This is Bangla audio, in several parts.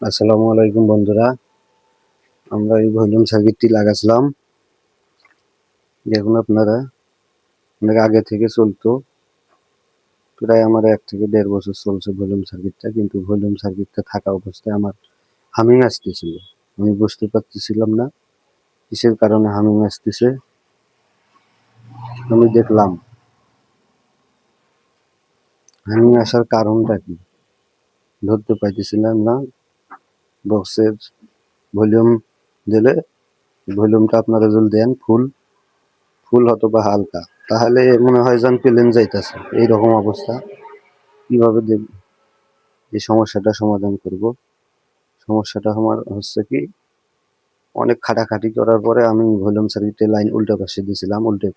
আসসালামু আলাইকুম বন্ধুরা। আমরা এই ভলিউম সার্কিটটি লাগাছিলাম। দেখুন আপনারা, অনেক আগে থেকে চলতো। প্রায় আমার এক থেকে দেড় বছর চলছে ভলিউম সার্কিটটা কিন্তু ভলিউম সার্কিটটা থাকা অবস্থায় আমার হামিং আসতেছিল। আমি বুঝতে পারতেছিলাম না কিসের কারণে হামিং আসতেছে। আমি দেখলাম হামিং আসার কারণটা কি? ধরতে পাইতেছিলাম না। বক্সের ভলিউম দিলে ভলিউমটা আপনারা যদি দেন ফুল ফুল হতো বা হালকা, তাহলে মনে হয় যেন প্লেন যাইতেছে। এইরকম অবস্থা। কীভাবে দেখ এই সমস্যাটা সমাধান করব? সমস্যাটা আমার হচ্ছে কি, অনেক খাটাখাটি করার পরে আমি ভলিউম সার্কিটে লাইন উল্টা পাশে দিয়েছিলাম, উল্টে,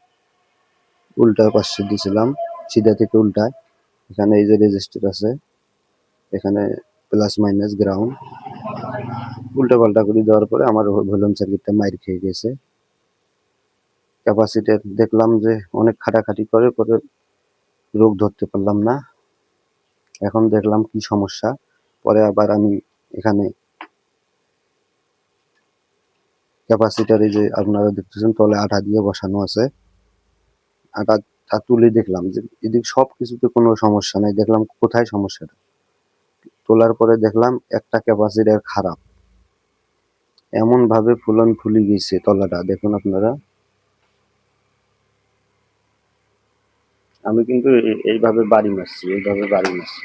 উল্টা পাশে দিয়েছিলাম, সিধা থেকে উল্টায় এখানে এই যে রেজিস্টার আছে, এখানে প্লাস মাইনাস গ্রাউন্ড উল্টা পাল্টা করে দেওয়ার পরে আমার ভলিউম সার্কিটটা মাইর খেয়ে গেছে। ক্যাপাসিটার দেখলাম যে অনেক খাটাখাটি করে পরে রোগ ধরতে পারলাম না। এখন দেখলাম কি সমস্যা। পরে আবার আমি এখানে ক্যাপাসিটারে যে আপনারা দেখতেছেন, তলে আঠা দিয়ে বসানো আছে। তা তুলে দেখলাম যে এদিক সব কিছুতে কোনো সমস্যা নাই। দেখলাম কোথায় সমস্যাটা? তোলার পরে দেখলাম একটা ক্যাপাসিটার খারাপ। এমন ভাবে ফুলন ফুলি গেছে তলাটা, দেখুন আপনারা। আমি কিন্তু এইভাবে বাড়ি মারছি, এইভাবে বাড়ি মারছি,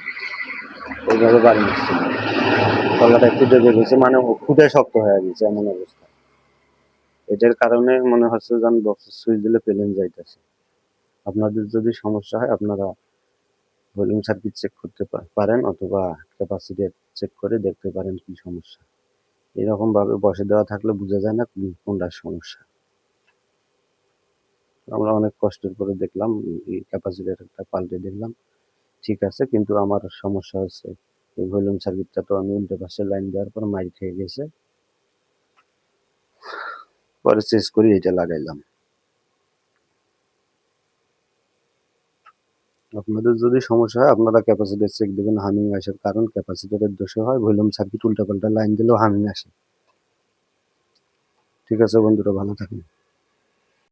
এইভাবে বাড়ি মারছি। তলাটা একটু দেবে গেছে মানে ফুটে শক্ত হয়ে গেছে এমন অবস্থা। এটার কারণে মনে হচ্ছে যেন বক্সের সুইচ দিলে প্লেন যাইতেছে। আপনাদের যদি সমস্যা হয়, আপনারা ভলিউম সার্কিট চেক করতে পারেন অথবা ক্যাপাসিটি চেক করে দেখতে পারেন কি সমস্যা। এরকম ভাবে বসে দেওয়া থাকলে বোঝা যায় না কোনটা সমস্যা। আমরা অনেক কষ্টের করে দেখলাম, এই ক্যাপাসিটারটা পাল্টে দেখলাম ঠিক আছে, কিন্তু আমার সমস্যা হচ্ছে, এই ভলিউম সার্কিটটা তো আমি উল্টো পাশে লাইন দেওয়ার পর মাইর খেয়ে গেছে। পরে শেষ করি এটা লাগাইলাম। আপনাদের যদি সমস্যা হয়, আপনারা ক্যাপাসিটার চেক দেবেন হামিং আসার কারণ ক্যাপাসিটারের দোষে হয় ভলিউম সার্কিট উল্টাপাল্টা লাইন দিলেও হামিং আসে ঠিক আছে বন্ধুরা, ভালো থাকেন